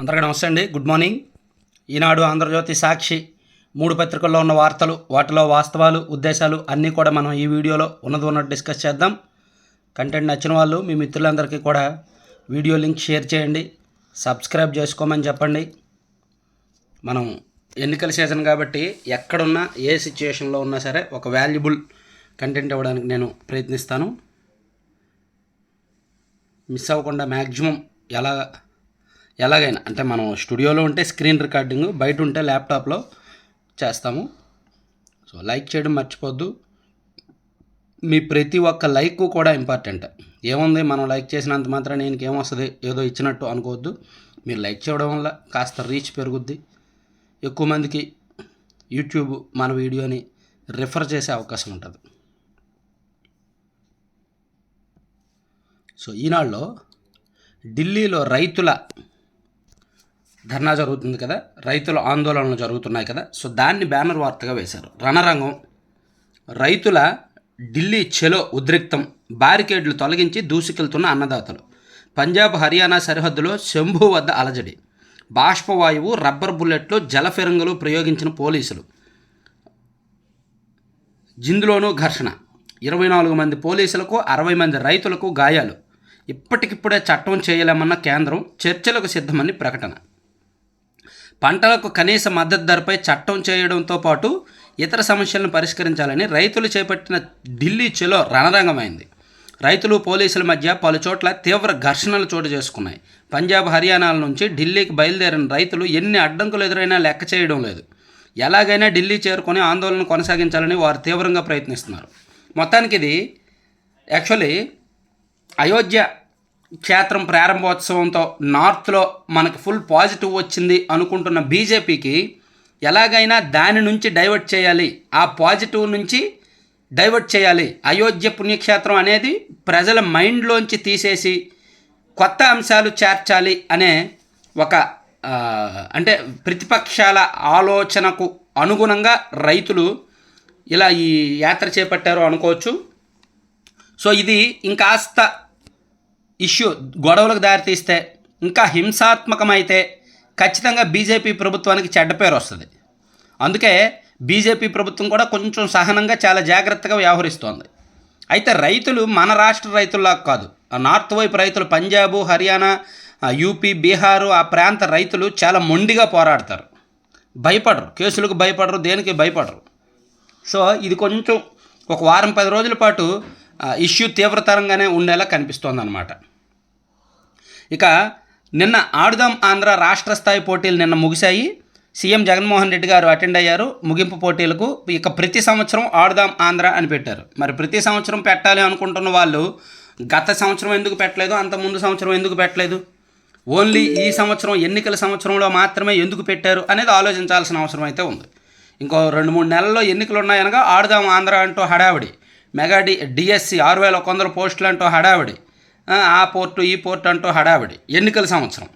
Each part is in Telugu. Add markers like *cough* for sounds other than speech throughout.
అందరికీ నమస్తే అండి. గుడ్ మార్నింగ్ ఈనాడు ఆంధ్రజ్యోతి సాక్షి మూడు పత్రికల్లో ఉన్న వార్తలు వాటిలో వాస్తవాలు ఉద్దేశాలు అన్నీ కూడా మనం ఈ వీడియోలో ఉన్నది ఉన్నట్టు డిస్కస్ చేద్దాం. కంటెంట్ నచ్చిన వాళ్ళు మీ మిత్రులందరికీ కూడా వీడియో లింక్ షేర్ చేయండి. సబ్స్క్రైబ్ చేసుకోమని చెప్పండి. మనం ఎన్నికల సీజన్ కాబట్టి ఎక్కడున్నా ఏ సిచ్యుయేషన్లో ఉన్నా సరే ఒక వాల్యుబుల్ కంటెంట్ ఇవ్వడానికి నేను ప్రయత్నిస్తాను. మిస్ అవ్వకుండా మ్యాక్సిమం ఎలా ఎలాగైనా అంటే మనం స్టూడియోలో ఉంటే స్క్రీన్ రికార్డింగ్ బయట ఉంటే ల్యాప్టాప్లో చేస్తాము. సో లైక్ చేయడం మర్చిపోద్దు. మీ ప్రతి ఒక్క లైక్ కూడా ఇంపార్టెంట్. ఏముంది మనం లైక్ చేసినంత మాత్రం నేను ఏమొస్తుంది ఏదో ఇచ్చినట్టు అనుకోవద్దు. మీరు లైక్ చేయడం వల్ల కాస్త రీచ్ పెరుగుద్ది. ఎక్కువ మందికి యూట్యూబ్ మన వీడియోని రిఫర్ చేసే అవకాశం ఉంటుంది. సో ఈనాడులో ఢిల్లీలో రైతుల ధర్నా జరుగుతుంది కదా రైతుల ఆందోళనలు జరుగుతున్నాయి కదా సో దాన్ని బ్యానర్ వార్తగా వేశారు. రణరంగం రైతుల ఢిల్లీ చెలో ఉద్రిక్తం బారికేడ్లు తొలగించి దూసుకెళ్తున్న అన్నదాతలు. పంజాబ్ హర్యానా సరిహద్దులో శంభు వద్ద అలజడి. బాష్పవాయువు రబ్బర్ బుల్లెట్లు జలఫిరంగులు ప్రయోగించిన పోలీసులు. జిందులోనూ ఘర్షణ. ఇరవై నాలుగు మంది పోలీసులకు అరవై మంది రైతులకు గాయాలు. ఇప్పటికిప్పుడే చట్టం చేయలేమన్న కేంద్రం చర్చలకు సిద్ధమని ప్రకటన. పంటలకు కనీస మద్దతు ధరపై చట్టం చేయడంతో పాటు ఇతర సమస్యలను పరిష్కరించాలని రైతులు చేపట్టిన ఢిల్లీ చెలో రణరంగమైంది. రైతులు పోలీసుల మధ్య పలు చోట్ల తీవ్ర ఘర్షణలు చోటు చేసుకున్నాయి. పంజాబ్ హర్యానాల నుంచి ఢిల్లీకి బయలుదేరిన రైతులు ఎన్ని అడ్డంకులు ఎదురైనా లెక్క చేయడం లేదు. ఎలాగైనా ఢిల్లీ చేరుకొని ఆందోళన కొనసాగించాలని వారు తీవ్రంగా ప్రయత్నిస్తున్నారు. మొత్తానికి ఇది యాక్చువల్లీ అయోధ్య క్షేత్రం ప్రారంభోత్సవంతో నార్త్లో మనకు ఫుల్ పాజిటివ్ వచ్చింది అనుకుంటున్న బీజేపీకి ఎలాగైనా దాని నుంచి డైవర్ట్ చేయాలి. ఆ పాజిటివ్ నుంచి డైవర్ట్ చేయాలి. అయోధ్య పుణ్యక్షేత్రం అనేది ప్రజల మైండ్లోంచి తీసేసి కొత్త అంశాలు చేర్చాలి అనే ఒక అంటే ప్రతిపక్షాల ఆలోచనకు అనుగుణంగా రైతులు ఇలా ఈ యాత్ర చేపట్టారు అనుకోవచ్చు. సో ఇది ఇంకాస్త ఇష్యూ గొడవలకు దారితీస్తే ఇంకా హింసాత్మకమైతే ఖచ్చితంగా బీజేపీ ప్రభుత్వానికి చెడ్డ పేరు వస్తుంది. అందుకే బీజేపీ ప్రభుత్వం కూడా కొంచెం సహనంగా చాలా జాగ్రత్తగా వ్యవహరిస్తోంది. అయితే రైతులు మన రాష్ట్ర రైతుల్లా కాదు. ఆ నార్త్ వైపు రైతులు పంజాబు హర్యానా యూపీ బీహారు ఆ ప్రాంత రైతులు చాలా మొండిగా పోరాడతారు. భయపడరు. కేసులకు భయపడరు. దేనికి భయపడరు. సో ఇది కొంచెం ఒక వారం పది రోజుల పాటు ఇష్యూ తీవ్రతరంగానే ఉండేలా కనిపిస్తోంది అనమాట ఇక నిన్న ఆడుదాం ఆంధ్ర రాష్ట్ర స్థాయి పోటీలు నిన్న ముగిశాయి. సీఎం జగన్మోహన్ రెడ్డి గారు అటెండ్ అయ్యారు. ముగింపు పోటీలకు ఇక ప్రతి సంవత్సరం ఆడుదాం ఆంధ్ర అని పెట్టారు. మరి ప్రతి సంవత్సరం పెట్టాలి అనుకుంటున్న వాళ్ళు గత సంవత్సరం ఎందుకు పెట్టలేదు? అంత ముందు సంవత్సరం ఎందుకు పెట్టలేదు? ఓన్లీ ఈ సంవత్సరం ఎన్నికల సంవత్సరంలో మాత్రమే ఎందుకు పెట్టారు అనేది ఆలోచించాల్సిన అవసరం అయితే ఉంది. ఇంకో రెండు మూడు నెలల్లో ఎన్నికలు ఉన్నాయనగా ఆడుదాం ఆంధ్ర అంటూ హడావిడి. మెగా డి డిఎస్సి ఆరు వేల ఒక వందల పోస్టులు అంటూ హడావిడి. ఆ, పోర్టు ఈ పోర్టు అంటూ హడావిడి. ఎన్నికల సంవత్సరం.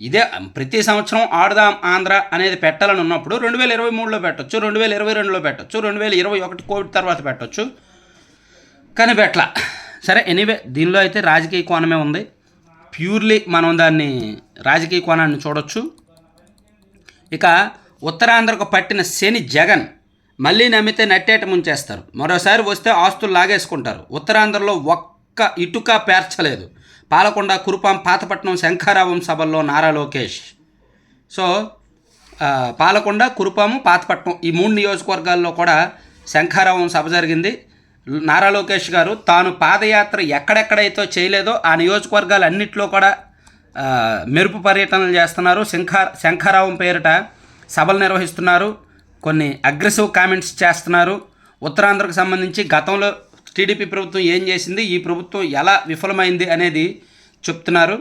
ఇదే ప్రతి సంవత్సరం ఆడుదాం ఆంధ్ర అనేది పెట్టాలని ఉన్నప్పుడు రెండు వేల ఇరవై మూడులో పెట్టచ్చు రెండు వేల ఇరవై రెండులో పెట్టచ్చు రెండు వేల ఇరవై ఒకటి కోవిడ్ తర్వాత పెట్టొచ్చు. కానీ పెట్టల. సరే ఎనీవే దీనిలో అయితే రాజకీయ కోణమే ఉంది. ప్యూర్లీ మనం దాన్ని రాజకీయ కోణాన్ని చూడొచ్చు. ఇక ఉత్తరాంధ్రకు పట్టిన శని జగన్ మళ్ళీ నమ్మితే నట్టేట ముంచేస్తారు. మరోసారి వస్తే ఆస్తులు లాగేసుకుంటారు. ఉత్తరాంధ్రలో ఒక్క ఇటుక పేర్చలేదు. పాలకొండ కురుపాం పాతపట్నం శంఖారావం సభల్లో నారా లోకేష్. సో పాలకొండ కురుపాము పాతపట్నం ఈ మూడు నియోజకవర్గాల్లో కూడా శంఖారావం సభ జరిగింది. నారా లోకేష్ గారు తాను పాదయాత్ర ఎక్కడెక్కడైతే చేయలేదో ఆ నియోజకవర్గాలన్నింటిలో కూడా మెరుపు పర్యటనలు చేస్తున్నారు. శంఖా శంఖారావం పేరిట సభలు నిర్వహిస్తున్నారు. కొన్ని అగ్రెసివ్ కామెంట్స్ చేస్తున్నారు. ఉత్తరాంధ్రకు సంబంధించి గతంలో టీడీపీ ప్రభుత్వం ఏం చేసింది? ఈ ప్రభుత్వం ఎలా విఫలమైంది అనేది చెప్తున్నారు.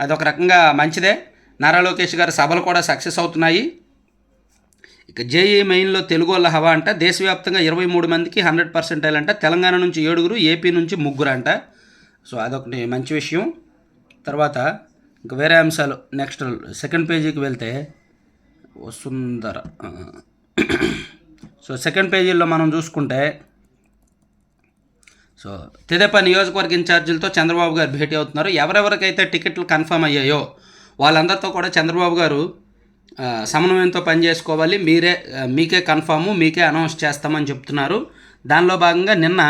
అది ఒక రకంగా మంచిదే. నారా లోకేష్ గారి సభలు కూడా సక్సెస్ అవుతున్నాయి. ఇక జేఈ మెయిన్లో తెలుగు వాళ్ళ హవా అంట. దేశవ్యాప్తంగా ఇరవై మూడు మందికి హండ్రెడ్ పర్సెంటైల్ అంట. తెలంగాణ నుంచి ఏడుగురు ఏపీ నుంచి ముగ్గురు అంట. సో అదొకటి మంచి విషయం. తర్వాత ఇంక వేరే అంశాలు. నెక్స్ట్ సెకండ్ పేజీకి వెళ్తే వసుంధర సో సెకండ్ పేజీలో మనం చూసుకుంటే సో తెదేపా నియోజకవర్గ ఇన్ఛార్జీలతో చంద్రబాబు గారు భేటీ అవుతున్నారు. ఎవరెవరికైతే టికెట్లు కన్ఫర్మ్ అయ్యాయో వాళ్ళందరితో కూడా చంద్రబాబు గారు సమన్వయంతో పనిచేసుకోవాలి. మీరే మీకే కన్ఫాము మీకే అనౌన్స్ చేస్తామని చెప్తున్నారు. దానిలో భాగంగా నిన్న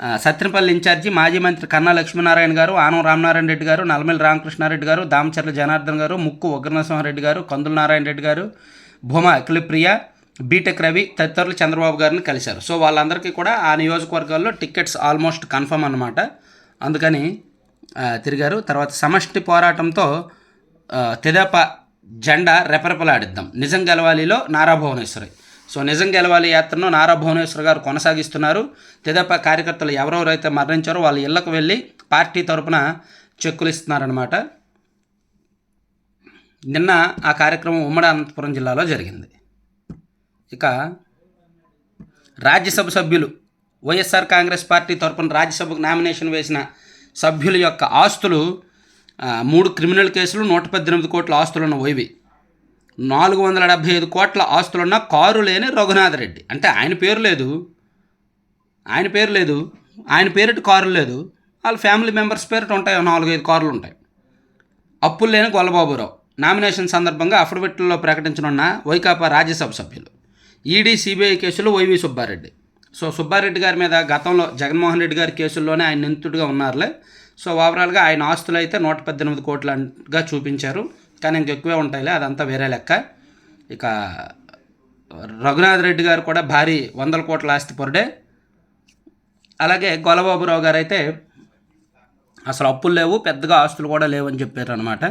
ఆ, సత్యనపల్లి ఇన్ఛార్జి మాజీ మంత్రి కన్నా లక్ష్మీనారాయణ గారు ఆనం రామనారాయణ రెడ్డి గారు నల్లమల్లి రామకృష్ణారెడ్డి గారు దామచర్ల జనార్దన్ గారు ముక్కు ఉగ్రనరసింహారెడ్డి గారు కందుల నారాయణ రెడ్డి గారు భూమా అఖిలప్రియ బీటెక్ రవి తదితరులు చంద్రబాబు గారిని కలిశారు. సో వాళ్ళందరికీ కూడా ఆ నియోజకవర్గాల్లో టికెట్స్ ఆల్మోస్ట్ కన్ఫర్మ్ అనమాట అందుకని తిరిగారు. తర్వాత సమష్టి పోరాటంతో తెదప జెండా రెపరెపలాడిద్దాం. నిజం గెలవాలిలో నారా భువనేశ్వరి. సో నిజం గెలవాలి యాత్రను నారా భువనేశ్వర్ గారు కొనసాగిస్తున్నారు. తెదప కార్యకర్తలు ఎవరెవరైతే మరణించారో వాళ్ళ ఇళ్ళకు వెళ్ళి పార్టీ తరపున చెక్కులు ఇస్తున్నారనమాట నిన్న ఆ కార్యక్రమం ఉమ్మడి అనంతపురం జిల్లాలో జరిగింది. ఇక రాజ్యసభ సభ్యులు వైఎస్ఆర్ కాంగ్రెస్ పార్టీ తరపున రాజ్యసభకు నామినేషన్ వేసిన సభ్యుల యొక్క ఆస్తులు మూడు క్రిమినల్ కేసులు నూట పద్దెనిమిది కోట్ల ఆస్తులున్న వైవి. నాలుగు వందల డెబ్భై ఐదు కోట్ల ఆస్తులున్న కారు లేని రఘునాథ్ రెడ్డి. అంటే ఆయన పేరు లేదు. ఆయన పేరు లేదు. ఆయన పేరిటి కారు లేదు. వాళ్ళ ఫ్యామిలీ మెంబర్స్ పేరిట ఉంటాయి. నాలుగైదు కార్లు ఉంటాయి. అప్పులు లేని గొల్లబాబురావు. నామినేషన్ సందర్భంగా అఫిడవిట్లో ప్రకటించనున్న వైకాపా రాజ్యసభ సభ్యులు. ఈడీ సిబిఐ కేసులో వైవి సుబ్బారెడ్డి. సో సుబ్బారెడ్డి గారి మీద గతంలో జగన్మోహన్ రెడ్డి గారి కేసుల్లోనే ఆయన నిందితుడిగా ఉన్నారులే. సో ఓవరాల్గా ఆయన ఆస్తులు అయితే నూట పద్దెనిమిది కోట్లగా చూపించారు. కానీ ఇంకెక్కువే ఉంటాయిలే అదంతా వేరే లెక్క. ఇక రఘునాథ్ రెడ్డి గారు కూడా భారీ వందల కోట్ల ఆస్తి పొరడే. అలాగే గొలబాబురావు గారు అయితే అసలు అప్పులు లేవు పెద్దగా ఆస్తులు కూడా లేవని చెప్పారు అనమాట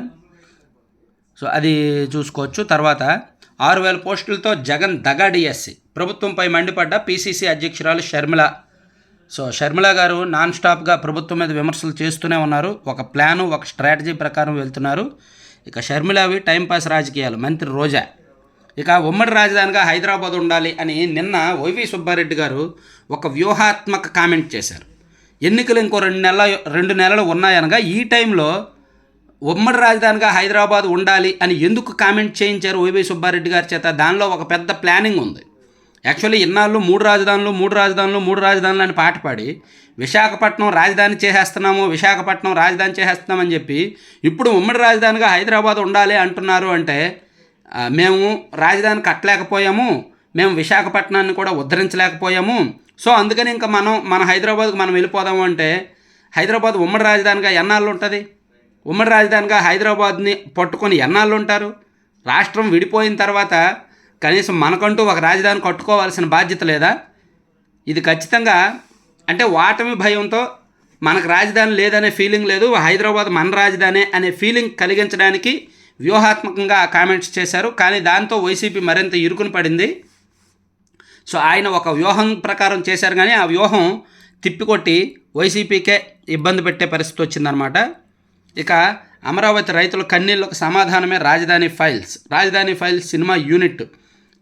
సో అది చూసుకోవచ్చు. తర్వాత ఆరు వేల పోస్టులతో జగన్ దగాడిఎస్సి. ప్రభుత్వంపై మండిపడ్డ పీసీసీ అధ్యక్షురాలు షర్మిల. సో షర్మిల గారు నాన్ స్టాప్గా ప్రభుత్వం మీద విమర్శలు చేస్తూనే ఉన్నారు. ఒక ప్లాను ఒక స్ట్రాటజీ ప్రకారం వెళ్తున్నారు. ఇక షర్మిలవి టైంపాస్ రాజకీయాలు. మంత్రి రోజా. ఇక ఉమ్మడి రాజధానిగా హైదరాబాద్ ఉండాలి అని నిన్న వైవి సుబ్బారెడ్డి గారు ఒక వ్యూహాత్మక కామెంట్ చేశారు. ఎన్నికలు ఇంకో రెండు నెలల రెండు నెలలు ఉన్నాయనగా ఈ టైంలో ఉమ్మడి రాజధానిగా హైదరాబాద్ ఉండాలి అని ఎందుకు కామెంట్ చేయించారు వైవై సుబ్బారెడ్డి గారి చేత? దానిలో ఒక పెద్ద ప్లానింగ్ ఉంది. యాక్చువల్లీ ఇన్నాళ్ళు మూడు రాజధానులు మూడు రాజధానులు మూడు రాజధానులు అని పాట పాడి విశాఖపట్నం రాజధాని చేసేస్తున్నాము విశాఖపట్నం రాజధాని చేసేస్తున్నామని చెప్పి ఇప్పుడు ఉమ్మడి రాజధానిగా హైదరాబాద్ ఉండాలి అంటున్నారు అంటే మేము రాజధాని కట్టలేకపోయాము మేము విశాఖపట్నాన్ని కూడా ఉద్ధరించలేకపోయాము. సో అందుకని ఇంకా మనం మన హైదరాబాద్కు మనం వెళ్ళిపోదాము అంటే హైదరాబాద్ ఉమ్మడి రాజధానిగా ఎన్నాళ్ళు ఉంటుంది? ఉమ్మడి రాజధానిగా హైదరాబాద్ని పట్టుకొని ఎన్నాళ్ళు ఉంటారు రాష్ట్రం విడిపోయిన తర్వాత కనీసం మనకంటూ ఒక రాజధాని కట్టుకోవాల్సిన బాధ్యత లేదా? ఇది ఖచ్చితంగా అంటే వాటమి భయంతో మనకు రాజధాని లేదనే ఫీలింగ్ లేదు హైదరాబాద్ మన రాజధాని అనే ఫీలింగ్ కలిగించడానికి వ్యూహాత్మకంగా కామెంట్స్ చేశారు. కానీ దాంతో వైసీపీ మరింత ఇరుకుని పడింది. సో ఆయన ఒక వ్యూహం ప్రకారం చేశారు కానీ ఆ వ్యూహం తిప్పికొట్టి వైసీపీకే ఇబ్బంది పెట్టే పరిస్థితి వచ్చిందనమాట ఇక అమరావతి రైతుల కన్నీళ్ళకు సమాధానమే Rajadhani files. Rajadhani files cinema unit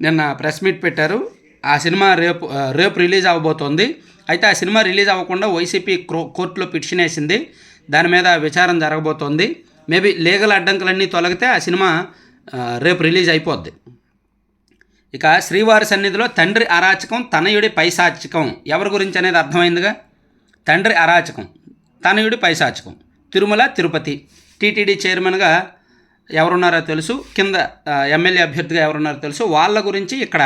నిన్న ప్రెస్ మీట్ పెట్టారు. ఆ సినిమా రేపు రేపు రిలీజ్ అవ్వబోతోంది అయితే ఆ సినిమా రిలీజ్ అవ్వకుండా వైసీపీ క్రో కోర్టులో పిటిషన్ వేసింది దాని మీద విచారం జరగబోతోంది. మేబీ లీగల్ అడ్డంకులన్నీ తొలగితే ఆ సినిమా రేపు రిలీజ్ అయిపోద్ది. ఇక శ్రీవారి సన్నిధిలో తండ్రి అరాచకం తనయుడి పైశాచికం. ఎవరి గురించి అనేది అర్థమైందిగా? తండ్రి అరాచకం తనయుడి పైశాచకం. తిరుమల తిరుపతి. టీటీడీ చైర్మన్గా ఎవరున్నారో తెలుసు. కింద ఎమ్మెల్యే అభ్యర్థిగా ఎవరున్నారో తెలుసు. వాళ్ళ గురించి ఇక్కడ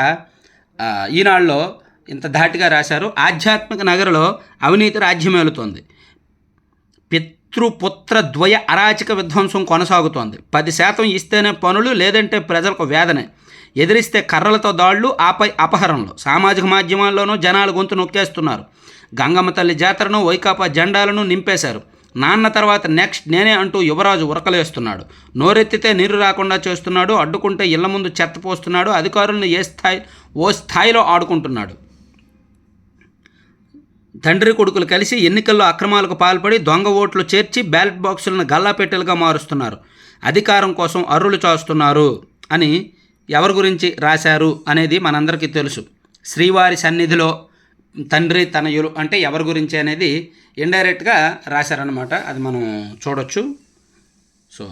ఈనాళ్ళలో ఈనాడులో ఇంత ధాటిగా రాశారు. ఆధ్యాత్మిక నగరలో అవినీతి రాజ్యమేలుతోంది పితృపుత్ర ద్వయ అరాచక విధ్వంసం కొనసాగుతోంది. పది శాతం ఇస్తేనే పనులు లేదంటే ప్రజలకు వేదనే. ఎదిరిస్తే కర్రలతో దాళ్ళు ఆపై అపహరణలు. సామాజిక మాధ్యమాల్లోనూ జనాలు గొంతు నొక్కేస్తున్నారు. గంగమ్మ తల్లి జాతరను వైకాపా జెండాలను నింపేశారు. నాన్న తర్వాత నెక్స్ట్ నేనే అంటూ యువరాజు ఉరకలేస్తున్నాడు. నోరెత్తితే నీరు రాకుండా చేస్తున్నాడు అడ్డుకుంటే ఇళ్ళ ముందు చెత్త పోస్తున్నాడు అధికారులను ఏ స్థాయి ఓ స్థాయిలో ఆడుకుంటున్నాడు. తండ్రి కొడుకులు కలిసి ఎన్నికల్లో అక్రమాలకు పాల్పడి దొంగ ఓట్లు చేర్చి బ్యాలెట్ బాక్సులను గల్లాపెట్టెలుగా మారుస్తున్నారు. అధికారం కోసం అర్రులు చాస్తున్నారు అని ఎవరి గురించి రాశారు అనేది మనందరికీ తెలుసు. శ్రీవారి సన్నిధిలో తండ్రి తనయులు అంటే ఎవరి గురించి అనేది ఇండైరెక్ట్గా రాశారనమాట అది మనం చూడొచ్చు. సో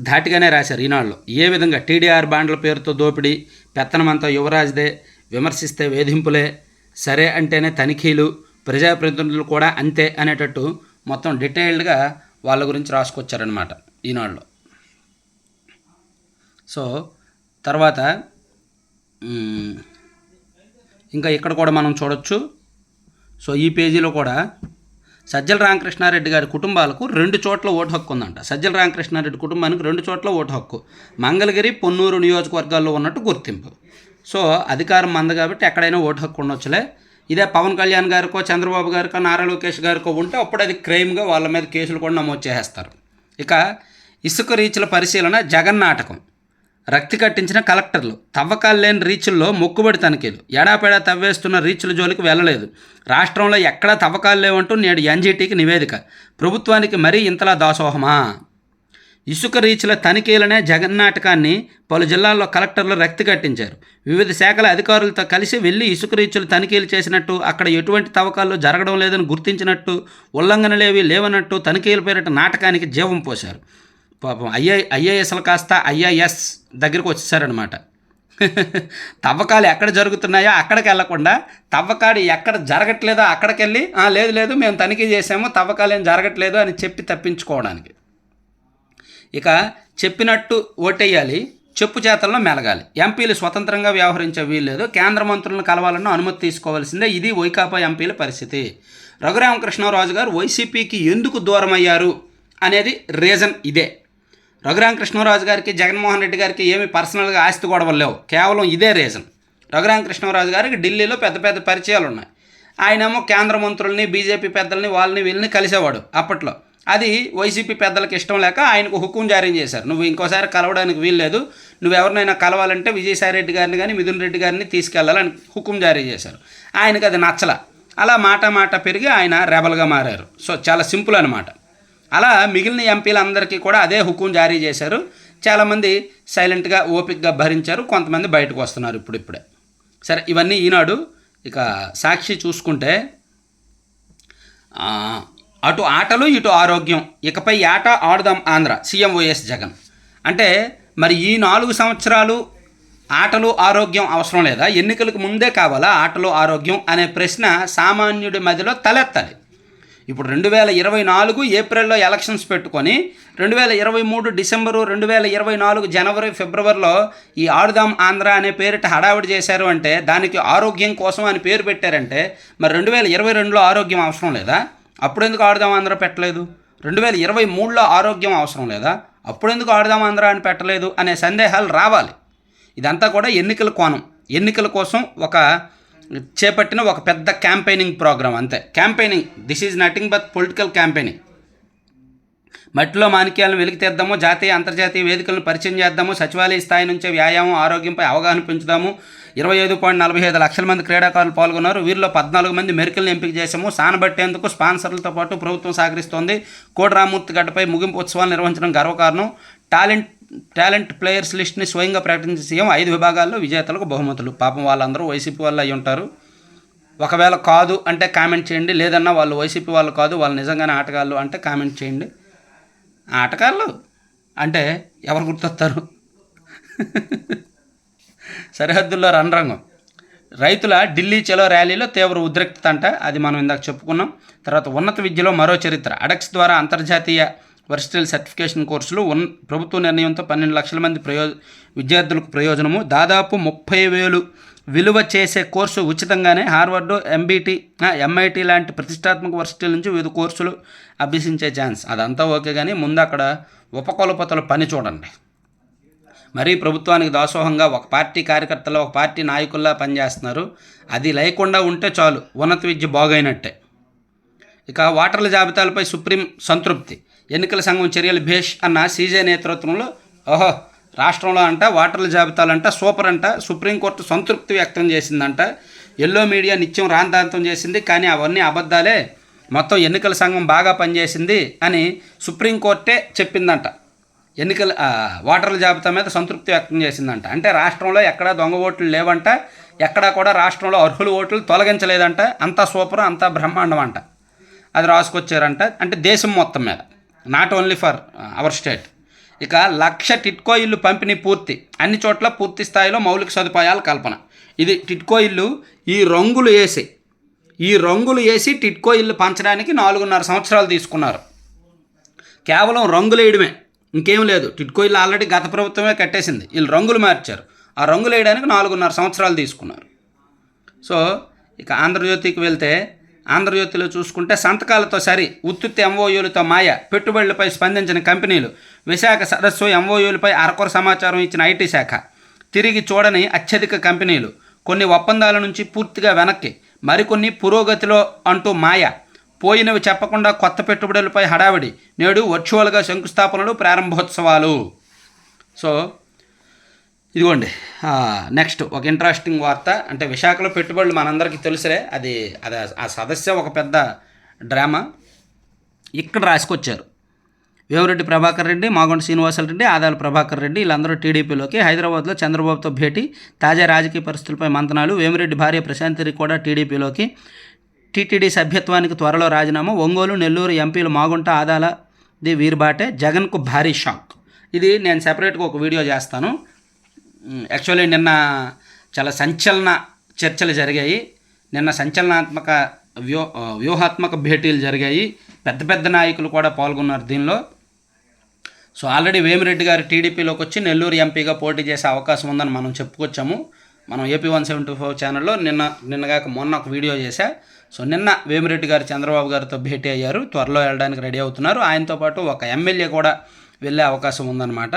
ధాటిగానే రాశారు ఈనాళ్ళు ఏ విధంగా టీడీఆర్ బాండ్ల పేరుతో దోపిడీ పెత్తనమంతా యువరాజ్దే విమర్శిస్తే వేధింపులే సరే అంటేనే తనిఖీలు ప్రజాప్రతినిధులు కూడా అంతే అనేటట్టు మొత్తం డీటెయిల్డ్గా వాళ్ళ గురించి రాసుకొచ్చారనమాట ఈనాళ్ళు సో తర్వాత ఇంకా ఇక్కడ కూడా మనం చూడొచ్చు. సో ఈ పేజీలో కూడా సజ్జల రామకృష్ణారెడ్డి గారి కుటుంబాలకు రెండు చోట్ల ఓటు హక్కు ఉందంట. సజ్జల రామకృష్ణారెడ్డి కుటుంబానికి రెండు చోట్ల ఓటు హక్కు. మంగళగిరి పొన్నూరు నియోజకవర్గాల్లో ఉన్నట్టు గుర్తింపు. సో అధికారం మంద కాబట్టి ఎక్కడైనా ఓటు హక్కు ఉండొచ్చులే. ఇదే పవన్ కళ్యాణ్ గారికో చంద్రబాబు గారికో నారా లోకేష్ గారికో ఉంటే అప్పుడు అది క్రైమ్గా వాళ్ళ మీద కేసులు కూడా నమోదు చేసేస్తారు. ఇక ఇసుక రీచ్ల పరిశీలన జగన్ నాటకం. రక్తి కట్టించిన కలెక్టర్లు. తవ్వకాలు లేని రీచుల్లో మొక్కుబడి తనిఖీలు. ఎడాపెడా తవ్వేస్తున్న రీచుల జోలికి వెళ్ళలేదు. రాష్ట్రంలో ఎక్కడా తవ్వకాలు లేవంటూ నేడు ఎన్జీటీకి నివేదిక. ప్రభుత్వానికి మరీ ఇంతలా దాసోహమా? ఇసుక రీచ్ల తనిఖీలనే జగన్నాటకాన్ని పలు జిల్లాల్లో కలెక్టర్లు రక్తి కట్టించారు. వివిధ శాఖల అధికారులతో కలిసి వెళ్ళి ఇసుక రీచులు తనిఖీలు చేసినట్టు అక్కడ ఎటువంటి తవ్వకాలు జరగడం లేదని గుర్తించినట్టు ఉల్లంఘనలేవి లేవనట్టు తనిఖీల పేరిట నాటకానికి జీవం పోశారు. పాపం ఐఐ ఐఏఎస్లు కాస్త ఐఐఎస్ దగ్గరికి వచ్చేసారనమాట తవ్వకాలు ఎక్కడ జరుగుతున్నాయో అక్కడికి వెళ్ళకుండా తవ్వకాడు ఎక్కడ జరగట్లేదో అక్కడికి వెళ్ళి లేదు లేదు మేము తనిఖీ చేసాము తవ్వకాలు ఏం జరగట్లేదు అని చెప్పి తప్పించుకోవడానికి. ఇక చెప్పినట్టు ఓటేయాలి చెప్పు చేతల్లో మెలగాలి. ఎంపీలు స్వతంత్రంగా వ్యవహరించే వీల్లేదు కేంద్ర మంత్రులను కలవాలన్న అనుమతి తీసుకోవాల్సిందే ఇది వైకాపా ఎంపీల పరిస్థితి. రఘురామకృష్ణరాజు గారు వైసీపీకి ఎందుకు దూరం అయ్యారు అనేది రీజన్ ఇదే. రఘురామకృష్ణరాజు గారికి జగన్మోహన్ రెడ్డి గారికి ఏమి పర్సనల్గా ఆస్తి గొడవలు లేవు. కేవలం ఇదే రీజన్. రఘురామకృష్ణరాజు గారికి ఢిల్లీలో పెద్ద పెద్ద పరిచయాలు ఉన్నాయి. ఆయనేమో కేంద్ర మంత్రుల్ని బీజేపీ పెద్దల్ని వాళ్ళని వీళ్ళని కలిసేవాడు అప్పట్లో. అది వైసీపీ పెద్దలకు ఇష్టం లేక ఆయనకు హుకుం జారీ చేశారు. నువ్వు ఇంకోసారి కలవడానికి వీల్లేదు. నువ్వు ఎవరినైనా కలవాలంటే విజయసాయి రెడ్డి గారిని కానీ మిథున్ రెడ్డి గారిని తీసుకెళ్ళాలని హుకుం జారీ చేశారు. ఆయనకు అది నచ్చల. అలా మాట మాట పెరిగి ఆయన రెబల్గా మారారు. సో చాలా సింపుల్ అనమాట అలా మిగిలిన ఎంపీలందరికీ కూడా అదే హుకుం జారీ చేశారు. చాలామంది సైలెంట్గా ఓపిక్గా భరించారు. కొంతమంది బయటకు వస్తున్నారు ఇప్పుడిప్పుడే. సరే ఇవన్నీ ఈనాడు ఇక సాక్షి చూసుకుంటే అటు ఆటలు ఇటు ఆరోగ్యం. ఇకపై ఆట ఆడుదాం ఆంధ్ర సీఎం వైఎస్ జగన్. అంటే మరి ఈ నాలుగు సంవత్సరాలు ఆటలు ఆరోగ్యం అవసరం లేదా? ఎన్నికలకు ముందే కావాలా ఆటలు ఆరోగ్యం అనే ప్రశ్న సామాన్యుడి మధ్యలో తలెత్తాలి ఇప్పుడు రెండు వేల ఇరవై నాలుగు ఏప్రిల్లో ఎలక్షన్స్ పెట్టుకొని రెండు వేల ఇరవై మూడు డిసెంబరు రెండు వేల ఇరవై నాలుగు జనవరి ఫిబ్రవరిలో ఈ ఆడుదాం ఆంధ్ర అనే పేరిట హడావిడి చేశారు అంటే దానికి ఆరోగ్యం కోసం అని పేరు పెట్టారంటే మరి రెండు వేల ఇరవై రెండులో ఆరోగ్యం అవసరం లేదా? అప్పుడెందుకు ఆడుదాం ఆంధ్ర పెట్టలేదు? రెండు వేల ఇరవై మూడులో ఆరోగ్యం అవసరం లేదా? అప్పుడెందుకు ఆడుదాం ఆంధ్ర అని పెట్టలేదు అనే సందేహాలు రావాలి. ఇదంతా కూడా ఎన్నికల కోణం. ఎన్నికల కోసం ఒక చేపట్టిన ఒక పెద్ద క్యాంపెయినింగ్ ప్రోగ్రామ్ అంతే. Campaigning this is nothing but political campaigning మట్టిలో మాణిక్యాలను వెలికి తీద్దాము జాతీయ అంతర్జాతీయ వేదికలను పరిచయం చేద్దాము సచివాలయ స్థాయి నుంచే వ్యాయామం ఆరోగ్యంపై అవగాహన పెంచుదాము. ఇరవై ఐదు పాయింట్ నలభై ఐదు లక్షల మంది క్రీడాకారులు పాల్గొన్నారు. వీరిలో పద్నాలుగు మంది మెరికల్ని ఎంపిక చేశాము. సానబట్టేందుకు స్పాన్సర్లతో పాటు ప్రభుత్వం సహకరిస్తోంది. కోటి రామూర్తి గడ్డపై ముగింపు ఉత్సవాలు నిర్వహించడం గర్వకారణం. టాలెంట్ టాలెంట్ ప్లేయర్స్ లిస్ట్ని స్వయంగా ప్రకటించిన సీఎం ఐదు విభాగాల్లో విజేతలకు బహుమతులు. పాపం వాళ్ళందరూ వైసీపీ వాళ్ళు అయి ఉంటారు. ఒకవేళ కాదు అంటే కామెంట్ చేయండి. లేదన్నా వాళ్ళు వైసీపీ వాళ్ళు కాదు వాళ్ళు నిజంగానే ఆటగాళ్ళు అంటే కామెంట్ చేయండి. ఆటగాళ్ళు అంటే ఎవరు గుర్తొస్తారు? *laughs* సరిహద్దుల్లో రణరంగం రైతుల ఢిల్లీ చలో ర్యాలీలో తీవ్ర ఉద్రిక్తత అంట. అది మనం ఇందాక చెప్పుకున్నాం. తర్వాత ఉన్నత విద్యలో మరో చరిత్ర. అడక్స్ ద్వారా అంతర్జాతీయ వర్సిటల్ సర్టిఫికేషన్ కోర్సులు ఉన్ ప్రభుత్వ నిర్ణయంతో పన్నెండు లక్షల మంది ప్రయో విద్యార్థులకు ప్రయోజనము. దాదాపు ముప్పై వేలు విలువ చేసే కోర్సు ఉచితంగానే హార్వర్డ్ ఎంబీటీ ఎంఐటి లాంటి ప్రతిష్టాత్మక వర్సిటీల నుంచి వివిధ కోర్సులు అభ్యసించే ఛాన్స్. అదంతా ఓకే కానీ ముందు అక్కడ ఉపకులపతుల పని చూడండి. మరీ ప్రభుత్వానికి దాసోహంగా ఒక పార్టీ కార్యకర్తలు ఒక పార్టీ నాయకుల్లా పనిచేస్తున్నారు. అది లేకుండా ఉంటే చాలు. ఉన్నత విద్య బాగైనట్టే. ఇక ఓటర్ల జాబితాలపై సుప్రీం సంతృప్తి. ఎన్నికల సంఘం చర్యలు భేష్ అన్న సీజే నేతృత్వంలో ఓహో రాష్ట్రంలో అంట ఓటర్ల జాబితాలంట సూపర్ అంట సుప్రీంకోర్టు సంతృప్తి వ్యక్తం చేసిందంట. ఎల్లో మీడియా నిత్యం రాంతాంతం చేసింది కానీ అవన్నీ అబద్ధాలే. మొత్తం ఎన్నికల సంఘం బాగా పనిచేసింది అని సుప్రీంకోర్టే చెప్పిందంట. ఎన్నికల ఓటర్ల జాబితా మీద సంతృప్తి వ్యక్తం చేసిందంట. అంటే రాష్ట్రంలో ఎక్కడా దొంగ ఓట్లు లేవంట ఎక్కడా కూడా రాష్ట్రంలో అర్హుల ఓట్లు తొలగించలేదంట. అంతా సూపర్ అంతా బ్రహ్మాండం అంట అది రాసుకొచ్చారంట. అంటే దేశం మొత్తం మీద. Not only for our state ఇక లక్ష టిట్కో ఇల్లు పంపిణీ పూర్తి. అన్ని చోట్ల పూర్తి స్థాయిలో మౌలిక సదుపాయాల కల్పన. ఇది టిట్కో ఇల్లు ఈ రంగులు వేసి ఈ రంగులు వేసి టిట్కో ఇల్లు పంచడానికి నాలుగున్నర సంవత్సరాలు తీసుకున్నారు. కేవలం రంగులు వేయడమే. ఇంకేం లేదు. టిట్కో ఇల్లు ఆల్రెడీ గత ప్రభుత్వమే కట్టేసింది. వీళ్ళు రంగులు మార్చారు. ఆ రంగులు వేయడానికి నాలుగున్నర సంవత్సరాలు తీసుకున్నారు. సో ఇక ఆంధ్రజ్యోతికి వెళ్తే ఆంధ్రజ్యోతిలో చూసుకుంటే సంతకాలతో సరి ఉత్తుత్తి ఎంఓయూలతో మాయ పెట్టుబడులపై స్పందించిన కంపెనీలు విశాఖ సదస్సు ఎంఓయూలపై అరకొర సమాచారం ఇచ్చిన ఐటీ శాఖ. తిరిగి చూడని అత్యధిక కంపెనీలు కొన్ని ఒప్పందాల నుంచి పూర్తిగా వెనక్కి మరికొన్ని పురోగతిలో అంటూ మాయ. పోయినవి చెప్పకుండా కొత్త పెట్టుబడులపై హడావిడి నేడు వర్చువల్గా శంకుస్థాపనలు ప్రారంభోత్సవాలు. సో ఇదిగోండి నెక్స్ట్ ఒక ఇంట్రెస్టింగ్ వార్త. అంటే విశాఖలో పెట్టుబడులు మనందరికీ తెలుసులే అది అది ఆ సదస్య ఒక పెద్ద డ్రామా. ఇక్కడ రాసుకొచ్చారు. వేమిరెడ్డి ప్రభాకర్ రెడ్డి మాగొండ శ్రీనివాసల్ రెడ్డి ఆదాల ప్రభాకర్ రెడ్డి వీళ్ళందరూ టీడీపీలోకి హైదరాబాద్లో చంద్రబాబుతో భేటీ తాజా రాజకీయ పరిస్థితులపై మంతనాలు వేమిరెడ్డి భార్య ప్రశాంతి కూడా టీడీపీలోకి. టీటీడీ సభ్యత్వానికి త్వరలో రాజీనామా ఒంగోలు నెల్లూరు ఎంపీలు మాగుంట ఆదాల ది వీర్బాటే జగన్కు భారీ షాక్. ఇది నేను సెపరేట్గా ఒక వీడియో చేస్తాను. యాక్చువల్లీ నిన్న చాలా సంచలన చర్చలు జరిగాయి. నిన్న సంచలనాత్మక వ్యూ వ్యూహాత్మక భేటీలు జరిగాయి. పెద్ద పెద్ద నాయకులు కూడా పాల్గొన్నారు దీనిలో. సో ఆల్రెడీ వేమిరెడ్డి గారు టీడీపీలోకి వచ్చి నెల్లూరు ఎంపీగా పోటీ చేసే అవకాశం ఉందని మనం చెప్పుకొచ్చాము. మనం ఏపీ వన్ సెవెంటీ ఫోర్ ఛానల్లో నిన్న నిన్నగాక మొన్న ఒక వీడియో చేశా. సో నిన్న వేమిరెడ్డి గారు చంద్రబాబు గారితో భేటీ అయ్యారు. త్వరలో వెళ్ళడానికి రెడీ అవుతున్నారు. ఆయనతో పాటు ఒక ఎమ్మెల్యే కూడా వెళ్ళే అవకాశం ఉందన్నమాట.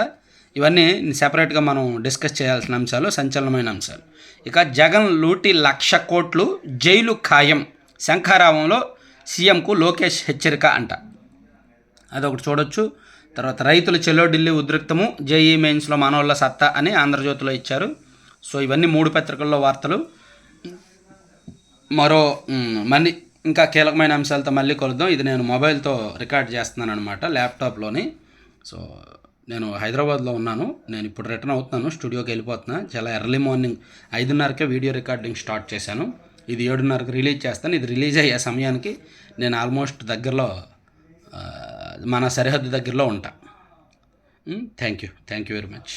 ఇవన్నీ సెపరేట్గా మనం డిస్కస్ చేయాల్సిన అంశాలు సంచలనమైన అంశాలు. ఇక జగన్ లూటి లక్ష కోట్లు జైలు ఖాయం. శంఖారావంలో సీఎంకు లోకేష్ హెచ్చరిక అంట. అదొకటి చూడొచ్చు. తర్వాత రైతుల చెల్లో ఢిల్లీ ఉద్రిక్తము జేఈ మెయిన్స్లో మనోళ్ళ సత్తా అని ఆంధ్రజ్యోతిలో ఇచ్చారు. సో ఇవన్నీ మూడు పత్రికల్లో వార్తలు. మరో మళ్ళీ ఇంకా కీలకమైన అంశాలతో మళ్ళీ కలుద్దాం. ఇది నేను మొబైల్తో రికార్డ్ చేస్తున్నాను అనమాట ల్యాప్టాప్లోని. సో నేను హైదరాబాద్లో ఉన్నాను. నేను ఇప్పుడు రిటర్న్ అవుతున్నాను. స్టూడియోకి వెళ్ళిపోతున్నా. చాలా ఎర్లీ మార్నింగ్ ఐదున్నరకే వీడియో రికార్డింగ్ స్టార్ట్ చేశాను. ఇది ఏడున్నరకు రిలీజ్ చేస్తాను. ఇది రిలీజ్ అయ్యే సమయానికి నేను ఆల్మోస్ట్ దగ్గరలో మన సరిహద్దు దగ్గరలో ఉంటా. Thank you thank you very much